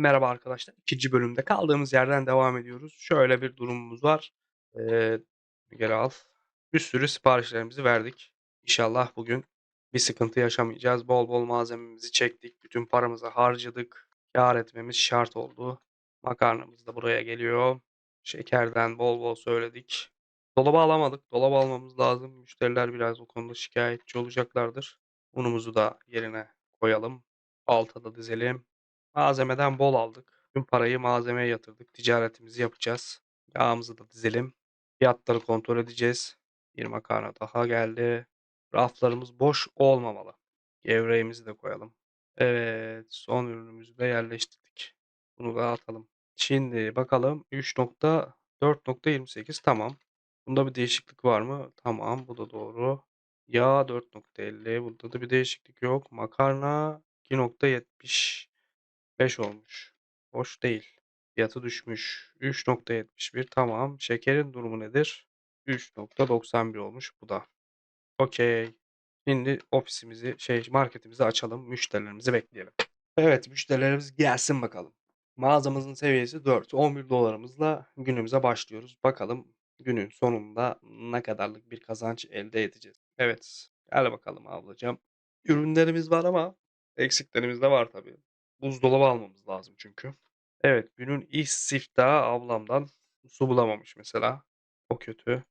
Merhaba arkadaşlar. İkinci bölümde kaldığımız yerden devam ediyoruz. Şöyle bir durumumuz var. Eee, gel al. Bir sürü siparişlerimizi verdik. İnşallah bugün bir sıkıntı yaşamayacağız. Bol bol malzememizi çektik. Bütün paramızı harcadık. Kâr etmemiz şart oldu. Makarnamız da buraya geliyor. Şekerden bol bol söyledik. Dolaba alamadık. Dolaba almamız lazım. Müşteriler biraz o konuda şikayetçi olacaklardır. Unumuzu da yerine koyalım. Alta da dizelim. Malzemeden bol aldık. Tüm parayı malzemeye yatırdık. Ticaretimizi yapacağız. Yağımızı da dizelim. Fiyatları kontrol edeceğiz. Bir makarna daha geldi. Raflarımız boş olmamalı. Gevreğimizi de koyalım. Evet, son ürünümüzü de yerleştirdik. Bunu da atalım. Şimdi bakalım 3.4.28 tamam. Bunda bir değişiklik var mı? Tamam, bu da doğru. Yağ 4.50. Bunda da bir değişiklik yok. Makarna 2.70. olmuş. Hoş değil. Fiyatı düşmüş. 3.71 tamam. Şekerin durumu nedir? 3.91 olmuş bu da. Okey. Şimdi ofisimizi, şey marketimizi açalım. Müşterilerimizi bekleyelim. Evet, müşterilerimiz gelsin bakalım. Mağazamızın seviyesi 4. 11 dolarımızla günümüze başlıyoruz. Bakalım günün sonunda ne kadarlık bir kazanç elde edeceğiz. Evet, gel bakalım ablacığım. Ürünlerimiz var ama eksiklerimiz de var tabii. Buzdolabı almamız lazım çünkü. Evet, günün ilk siftahı ablamdan su bulamamış mesela. O kötü.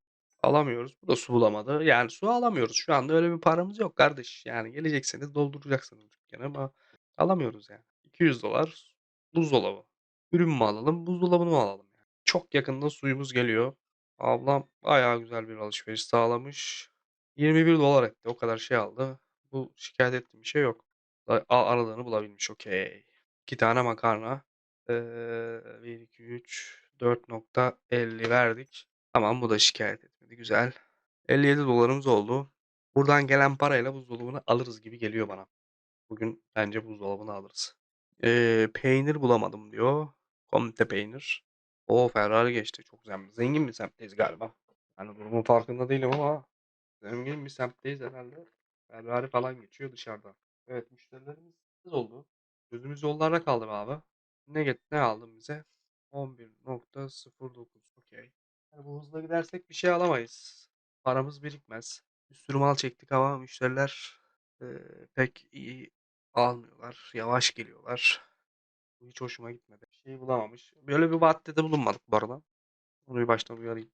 Alamıyoruz. Bu da su bulamadı. Yani su alamıyoruz. Şu anda öyle bir paramız yok kardeş. Yani gelecekseniz dolduracaksınız dükkanı ama alamıyoruz yani. 200 dolar buzdolabı. Ürün mü alalım, buzdolabını mı alalım? Yani. Çok yakında suyumuz geliyor. Ablam bayağı güzel bir alışveriş sağlamış. 21 dolar etti. O kadar şey aldı. Bu şikayet ettiğim bir şey yok. Aradığını bulabilmiş. Okey. İki tane makarna. Ee, 1, 2, 3, 4.50 verdik. Tamam bu da şikayet etmedi. Güzel. 57 dolarımız oldu. Buradan gelen parayla buzdolabını alırız gibi geliyor bana. Bugün bence buzdolabını alırız. Ee, peynir bulamadım diyor. Komite peynir. O Ferrari geçti. Çok güzel. Zengin bir semtteyiz galiba. Yani durumun farkında değilim ama zengin bir semtteyiz herhalde. Ferrari falan geçiyor dışarıda. Evet müşterilerimiz oldu. Gözümüz yollarda kaldı abi. Ne get ne aldın bize? 11.09 okey. Yani bu hızla gidersek bir şey alamayız. Paramız birikmez. Bir sürü mal çektik ama müşteriler e, pek iyi almıyorlar. Yavaş geliyorlar. Bu hiç hoşuma gitmedi. Bir şey bulamamış. Böyle bir vaatte de bulunmadık bu arada. Onu bir baştan uyarayım.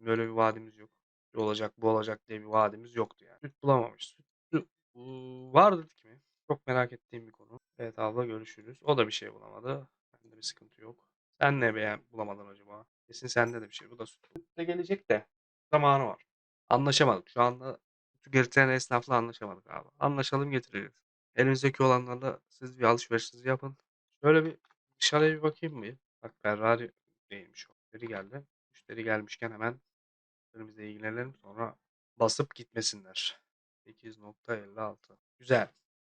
Böyle bir vaadimiz yok. Şu olacak bu olacak diye bir vaadimiz yoktu yani. Süt bulamamış. Süt, süt bu- var dedik mi? Çok merak ettiğim bir konu. Evet abla görüşürüz. O da bir şey bulamadı. Bende bir sıkıntı yok. Sen ne beğen bulamadın acaba? Kesin sende de bir şey. Bu da süt. Süt de gelecek de zamanı var. Anlaşamadık. Şu anda getiren esnafla anlaşamadık abi. Anlaşalım getiririz. Elimizdeki olanlarla siz bir alışverişinizi yapın. Şöyle bir dışarıya bir bakayım mı? Bak Ferrari değilmiş. Müşteri geldi. Müşteri gelmişken hemen müşterimizle ilgilenelim. Sonra basıp gitmesinler. 8.56. Güzel.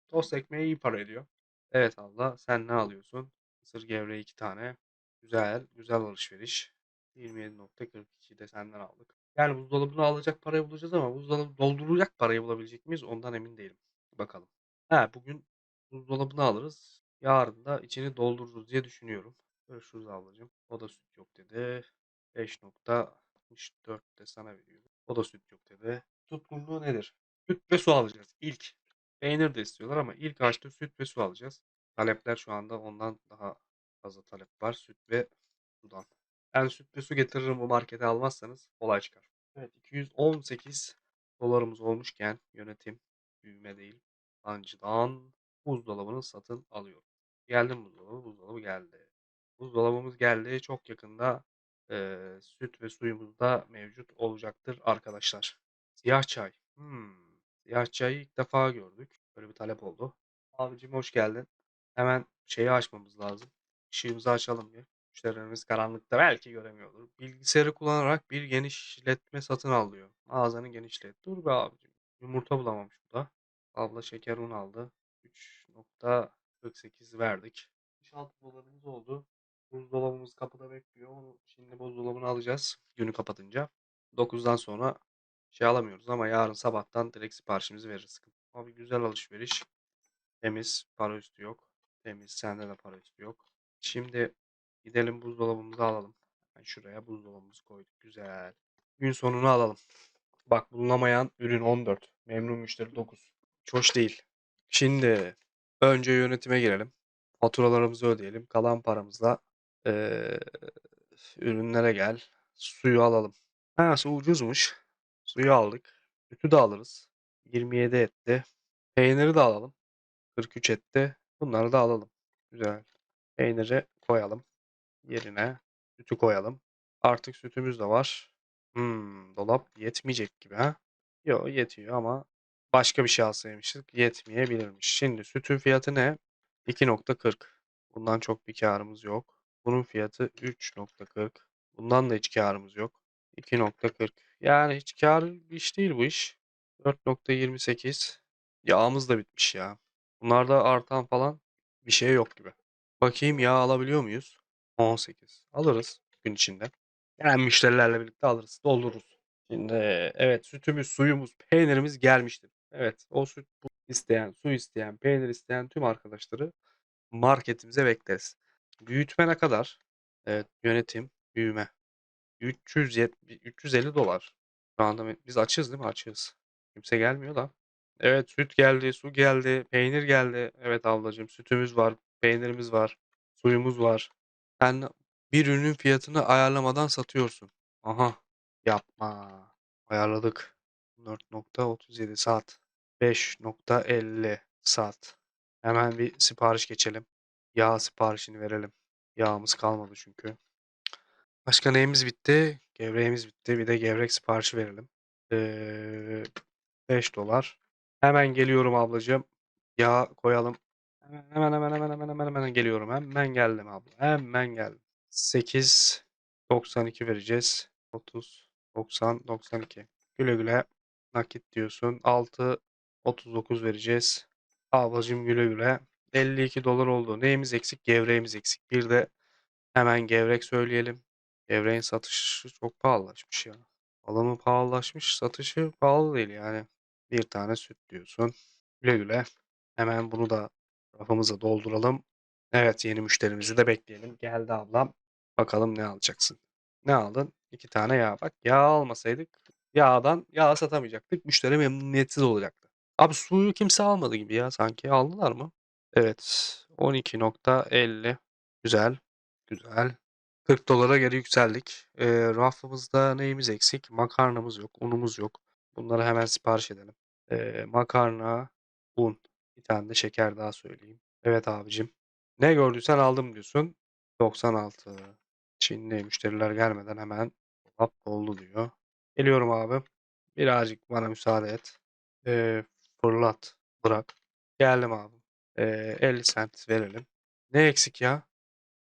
Tost ekmeği iyi para ediyor. Evet abla sen ne alıyorsun? Mısır gevreği 2 tane. Güzel. Güzel alışveriş. 27.42 de senden aldık. Yani buzdolabını alacak parayı bulacağız ama buzdolabı dolduracak parayı bulabilecek miyiz? Ondan emin değilim. Bakalım. Ha bugün buzdolabını alırız. Yarın da içini doldururuz diye düşünüyorum. Görüşürüz ablacığım. O da süt yok dedi. 5.64 de sana veriyor. O da süt yok dedi. Tutkunluğu nedir? Süt ve su alacağız. İlk. Peynir de istiyorlar ama ilk açta süt ve su alacağız. Talepler şu anda ondan daha fazla talep var. Süt ve sudan. Ben süt ve su getiririm bu markete almazsanız olay çıkar. Evet 218 dolarımız olmuşken yönetim büyüme değil. Sancıdan buzdolabını satın alıyorum. Geldi mi buzdolabı? Buzdolabı geldi. Buzdolabımız geldi. Çok yakında eee, süt ve suyumuz da mevcut olacaktır arkadaşlar. Siyah çay. Hmm. Siyah çayı ilk defa gördük. Böyle bir talep oldu. Abicim hoş geldin. Hemen şeyi açmamız lazım. Işığımızı açalım bir. Müşterilerimiz karanlıkta belki göremiyordur. Bilgisayarı kullanarak bir genişletme satın alıyor. Mağazanı genişlet. Dur be abicim. Yumurta bulamamış bu da. Abla şeker un aldı. 3.48 verdik. 66 dolarımız oldu. Buzdolabımız kapıda bekliyor. Onu şimdi buzdolabını alacağız. Günü kapatınca. 9'dan sonra şey alamıyoruz ama yarın sabahtan direkt siparişimizi veririz. Abi güzel alışveriş. Temiz. Para üstü yok. Temiz. Sende de para üstü yok. Şimdi gidelim buzdolabımızı alalım. Hemen şuraya buzdolabımızı koyduk. Güzel. Gün sonunu alalım. Bak bulunamayan ürün 14. Memnun müşteri 9. Hiç hoş değil. Şimdi önce yönetime girelim. Faturalarımızı ödeyelim. Kalan paramızla eee, ürünlere gel. Suyu alalım. Ha su ucuzmuş. Suyu aldık. Sütü de alırız. 27 etti. Peyniri de alalım. 43 etti. Bunları da alalım. Güzel. Peyniri koyalım. Yerine sütü koyalım. Artık sütümüz de var. Hmm, dolap yetmeyecek gibi ha? Yo yetiyor ama başka bir şey alsaymıştık yetmeyebilirmiş. Şimdi sütün fiyatı ne? 2.40. Bundan çok bir karımız yok. Bunun fiyatı 3.40. Bundan da hiç karımız yok. 2.40. Yani hiç kârlı bir iş değil bu iş. 4.28. Yağımız da bitmiş ya. Bunlarda artan falan bir şey yok gibi. Bakayım yağ alabiliyor muyuz? 18. Alırız gün içinde. Yani müşterilerle birlikte alırız, doldururuz. Şimdi evet sütümüz, suyumuz, peynirimiz gelmiştir. Evet o süt bu isteyen, su isteyen, peynir isteyen tüm arkadaşları marketimize bekleriz. Büyütme ne kadar? Evet yönetim, büyüme. 370, 350 dolar. Şu anda biz açığız değil mi? Açığız. Kimse gelmiyor da. Evet süt geldi, su geldi, peynir geldi. Evet ablacığım sütümüz var, peynirimiz var, suyumuz var. Sen bir ürünün fiyatını ayarlamadan satıyorsun. Aha yapma. Ayarladık. 4.37 saat. 5.50 saat. Hemen bir sipariş geçelim. Yağ siparişini verelim. Yağımız kalmadı çünkü. Başka neyimiz bitti? Gevreğimiz bitti. Bir de gevrek siparişi verelim. Ee, 5 dolar. Hemen geliyorum ablacığım. Yağ koyalım. Hemen hemen hemen hemen hemen hemen, geliyorum. Hemen geldim abla. Hemen geldim. 8 92 vereceğiz. 30 90 92. Güle güle nakit diyorsun. 6 39 vereceğiz. Ablacığım güle güle. 52 dolar oldu. Neyimiz eksik? Gevreğimiz eksik. Bir de hemen gevrek söyleyelim. Gevreğin satışı çok pahalılaşmış ya. Alımı pahalılaşmış, satışı pahalı değil yani. Bir tane süt diyorsun. Güle güle. Hemen bunu da rafımıza dolduralım. Evet yeni müşterimizi de bekleyelim. Geldi ablam. Bakalım ne alacaksın. Ne aldın? İki tane yağ. Bak yağ almasaydık yağdan yağ satamayacaktık. Müşteri memnuniyetsiz olacaktı. Abi suyu kimse almadı gibi ya sanki. Aldılar mı? Evet. 12.50. Güzel. Güzel. 40 dolara geri yükseldik. Ee, rafımızda neyimiz eksik? Makarnamız yok, unumuz yok. Bunları hemen sipariş edelim. Ee, makarna, un. Bir tane de şeker daha söyleyeyim. Evet abicim. Ne gördüysen aldım diyorsun. 96. Şimdi müşteriler gelmeden hemen dolap doldu diyor. Geliyorum abi. Birazcık bana müsaade et. Ee, fırlat. Bırak. Geldim abi. Ee, 50 cent verelim. Ne eksik ya?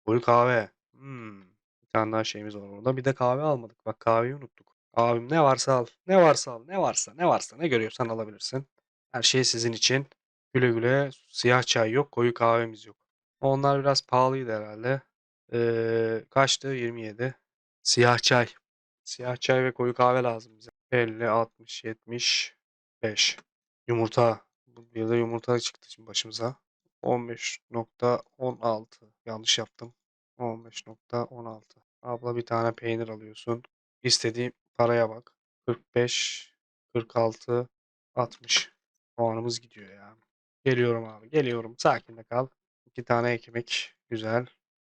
Koyu kahve. Hmm. Tane daha şeyimiz var orada. Bir de kahve almadık. Bak kahveyi unuttuk. Abim ne varsa al. Ne varsa al. Ne varsa. Ne varsa. Ne görüyorsan alabilirsin. Her şey sizin için. Güle güle. Siyah çay yok. Koyu kahvemiz yok. Onlar biraz pahalıydı herhalde. Ee, kaçtı? 27. Siyah çay. Siyah çay ve koyu kahve lazım bize. 50, 60, 75. Yumurta. Bir de yumurta çıktı şimdi başımıza. 15.16. Yanlış yaptım. 15.16. Abla bir tane peynir alıyorsun. İstediğim paraya bak. 45, 46, 60. Puanımız gidiyor ya. Geliyorum abi. Geliyorum. Sakin de kal. İki tane ekmek. Güzel.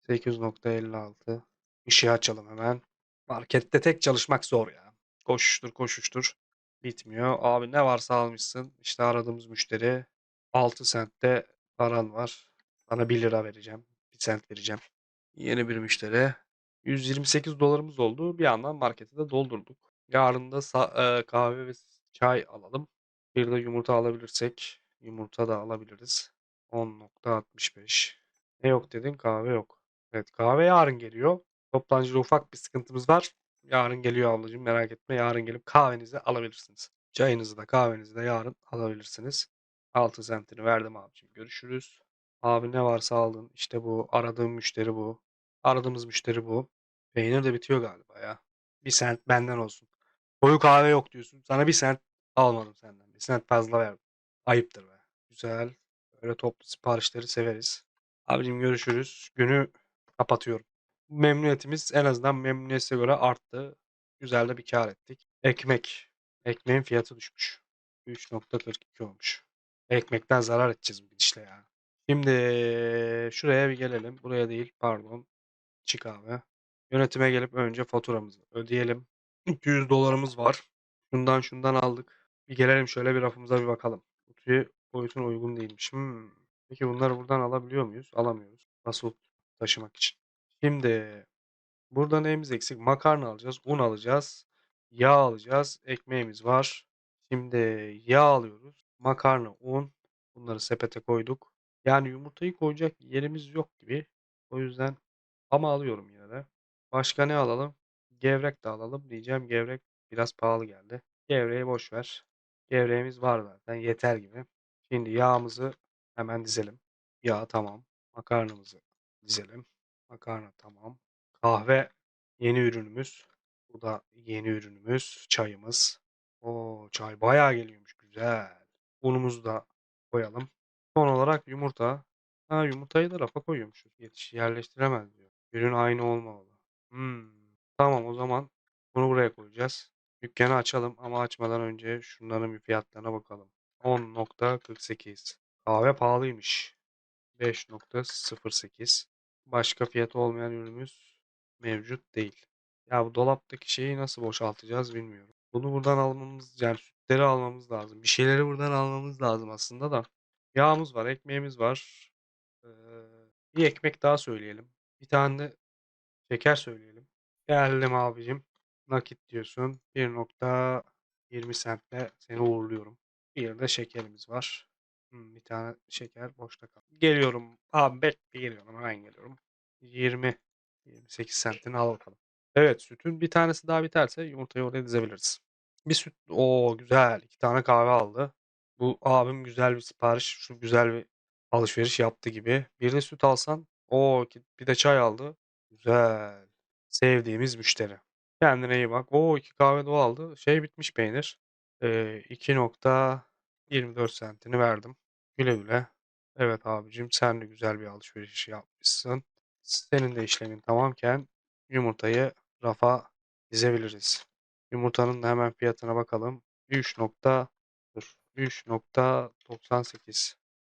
8.56. Işığı açalım hemen. Markette tek çalışmak zor ya. Koşuştur koşuştur. Bitmiyor. Abi ne varsa almışsın. İşte aradığımız müşteri. 6 sentte paran var. Sana 1 lira vereceğim. 1 sent vereceğim. Yeni bir müşteri. 128 dolarımız oldu. Bir yandan marketi de doldurduk. Yarın da e, kahve ve çay alalım. Bir de yumurta alabilirsek yumurta da alabiliriz. 10.65. Ne yok dedin? Kahve yok. Evet kahve yarın geliyor. Toptancıda ufak bir sıkıntımız var. Yarın geliyor ablacığım merak etme. Yarın gelip kahvenizi alabilirsiniz. Çayınızı da kahvenizi de yarın alabilirsiniz. 6 centini verdim abicim. Görüşürüz. Abi ne varsa aldın. İşte bu. Aradığım müşteri bu. Aradığımız müşteri bu. Peynir de bitiyor galiba ya. Bir sent benden olsun. Koyu kahve yok diyorsun. Sana bir sent almadım senden. Bir sent fazla verdim. Ayıptır be. Güzel. Böyle toplu siparişleri severiz. Abicim görüşürüz. Günü Kapatıyorum. Memnuniyetimiz en azından memnuniyete göre arttı. Güzel de bir kâr ettik. Ekmek. Ekmeğin fiyatı düşmüş. 3.42 olmuş. Ekmekten zarar edeceğiz bu gidişle ya. Şimdi şuraya bir gelelim. Buraya değil pardon. Çık abi. Yönetime gelip önce faturamızı ödeyelim. $200 var. Şundan şundan aldık. Bir gelelim şöyle bir rafımıza bir bakalım. Kutuyu boyutuna uygun değilmiş. Hımm. Peki bunları buradan alabiliyor muyuz? Alamıyoruz. Nasıl taşımak için? Şimdi burada neyimiz eksik? Makarna alacağız, un alacağız, yağ alacağız, ekmeğimiz var. Şimdi yağ alıyoruz, makarna, un. Bunları sepete koyduk. Yani yumurtayı koyacak yerimiz yok gibi. O yüzden ama alıyorum yine de. Başka ne alalım? Gevrek de alalım diyeceğim. Gevrek biraz pahalı geldi. Gevreği boş ver. Gevreğimiz var zaten yeter gibi. Şimdi yağımızı hemen dizelim. Yağ tamam. Makarnamızı dizelim. Makarna tamam. Kahve yeni ürünümüz. Bu da yeni ürünümüz. Çayımız. O çay bayağı geliyormuş. Güzel. Unumuzu da koyalım. Son olarak yumurta. Ha yumurtayı da rafa koyuyormuşuz. Yetiş yerleştiremez diyor. Ürün aynı olmamalı. Hımm. Tamam o zaman bunu buraya koyacağız. Dükkanı açalım ama açmadan önce şunların bir fiyatlarına bakalım. 10.48 Kahve pahalıymış. 5.08 Başka fiyatı olmayan ürünümüz mevcut değil. Ya bu dolaptaki şeyi nasıl boşaltacağız bilmiyorum. Bunu buradan almamız yani sütleri almamız lazım. Bir şeyleri buradan almamız lazım aslında da. Yağımız var, ekmeğimiz var. Eee, bir ekmek daha söyleyelim. Bir tane de şeker söyleyelim. Geldim abicim. Nakit diyorsun. 1.20 centle seni uğurluyorum. Bir de şekerimiz var. Hımm, bir tane şeker boşta kaldı. Geliyorum abi bekle geliyorum hemen geliyorum. 20 28 centini al bakalım. Evet, sütün bir tanesi daha biterse yumurtayı oraya dizebiliriz. Bir süt O güzel 2 tane kahve aldı. Bu abim güzel bir sipariş, şu güzel bir alışveriş yaptı gibi. Bir de süt alsan O ki bir de çay aldı. Güzel. Sevdiğimiz müşteri. Kendine iyi bak. O 2 kahve de o aldı. Şey bitmiş peynir. Eee, 2.24 centini verdim. Güle güle. Evet abicim sen de güzel bir alışveriş yapmışsın. Senin de işlemin tamamken yumurtayı rafa dizebiliriz. Yumurtanın da hemen fiyatına bakalım. 3 nokta dur 3.98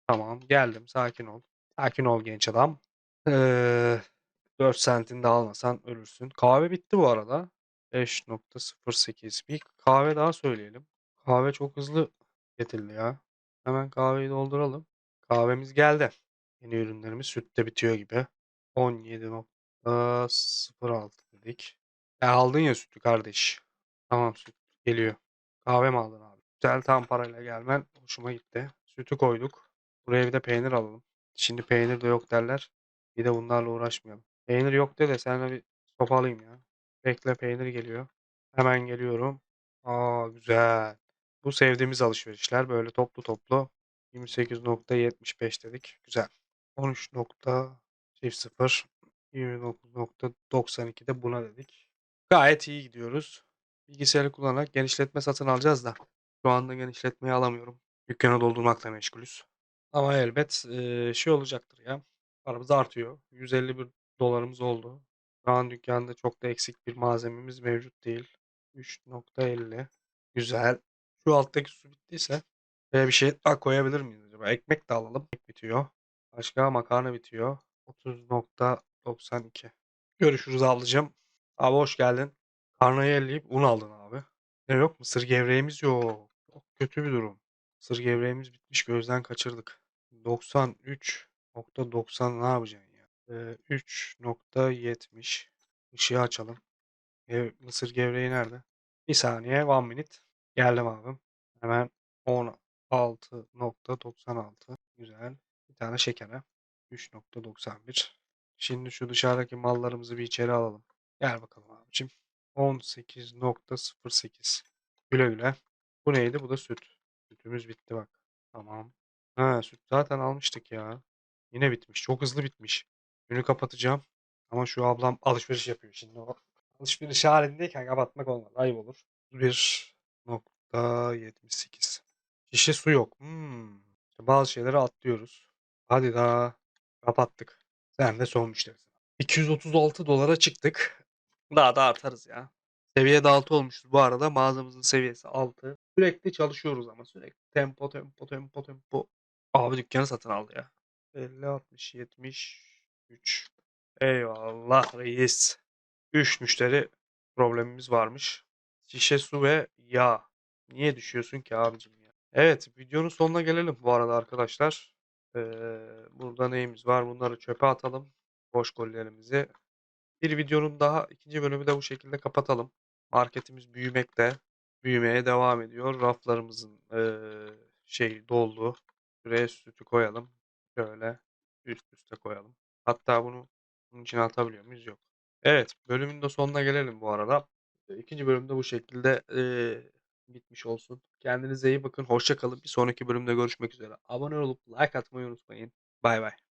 Tamam geldim sakin ol. Sakin ol genç adam. Eee, 4 centini de almasan ölürsün. Kahve bitti bu arada. 5.08 Bir kahve daha söyleyelim. Kahve çok hızlı tüketildi ya. Hemen kahveyi dolduralım. Kahvemiz geldi. Yeni ürünlerimiz sütte bitiyor gibi. 17.06 dedik. E aldın ya sütü kardeş. Tamam süt geliyor. Kahve mi aldın abi? Güzel tam parayla gelmen hoşuma gitti. Sütü koyduk. Buraya bir de peynir alalım. Şimdi peynir de yok derler. Bir de bunlarla uğraşmayalım. Peynir yok de de seninle bir sopa ya. Bekle peynir geliyor. Hemen geliyorum. A, güzel. Bu sevdiğimiz alışverişler böyle toplu toplu 28.75 dedik. Güzel. 13.00 29.92 de buna dedik. Gayet iyi gidiyoruz. Bilgisayarı kullanarak genişletme satın alacağız da şu anda genişletmeyi alamıyorum. Dükkânı doldurmakla meşgulüz. Ama elbet, şey olacaktır ya, paramız artıyor. $151 oldu. Şu an dükkânda çok da eksik bir malzememiz mevcut değil. 3.50 Güzel. Şu alttaki su bittiyse buraya bir şey daha koyabilir miyiz acaba? Ekmek de alalım. Ekmek bitiyor. Başka makarna bitiyor. 30.92 Görüşürüz ablacığım. Abi hoş geldin. Karnayı elleyip un aldın abi. Ne yok? Mısır gevreğimiz yok. Çok kötü bir durum. Mısır gevreğimiz bitmiş gözden kaçırdık. 93.90 ne yapacaksın ya? Eee, 3.70 Işığı açalım. Eee, mısır gevreği nerede? Bir saniye, one minute. Geldim abim. Hemen 16.96 Güzel. Bir tane şekere. 3.91 Şimdi şu dışarıdaki mallarımızı bir içeri alalım. Gel bakalım abicim. 18.08 Güle güle. Bu neydi? Bu da süt. Sütümüz bitti bak. Tamam. Ha, süt zaten almıştık ya. Yine bitmiş. Çok hızlı bitmiş. Günü kapatacağım. Ama şu ablam alışveriş yapıyor şimdi o. Alışveriş halindeyken kapatmak olmaz. Ayıp olur. 1.78 Şişe su yok. Hımm. Bazı şeyleri atlıyoruz. Hadi daha. Kapattık. Sen de son müşterisin. $236'a çıktık. Daha da artarız ya. Seviye de 6 olmuşuz bu arada. Mağazamızın seviyesi 6. Sürekli çalışıyoruz ama sürekli. Tempo, tempo, tempo, tempo. Abi dükkanı satın aldı ya. 50, 60, 73. Eyvallah reis. 3 müşteri problemimiz varmış. Şişe su ve yağ. Niye düşüyorsun ki abicim ya? Evet videonun sonuna gelelim bu arada arkadaşlar. Ee, burada neyimiz var? Bunları çöpe atalım. Boş gollerimizi. Bir videonun daha ikinci bölümü de bu şekilde kapatalım. Marketimiz büyümekte. Büyümeye devam ediyor. Raflarımızın eee şey doldu. Şuraya sütü koyalım. Şöyle üst üste koyalım. Hatta bunu bunun içine atabiliyor muyuz? Yok. Evet, bölümün de sonuna gelelim bu arada. Eee, ikinci bölüm de bu şekilde eee, bitmiş olsun. Kendinize iyi bakın. Hoşça kalın. Bir sonraki bölümde görüşmek üzere. Abone olup like atmayı unutmayın. Bay bay.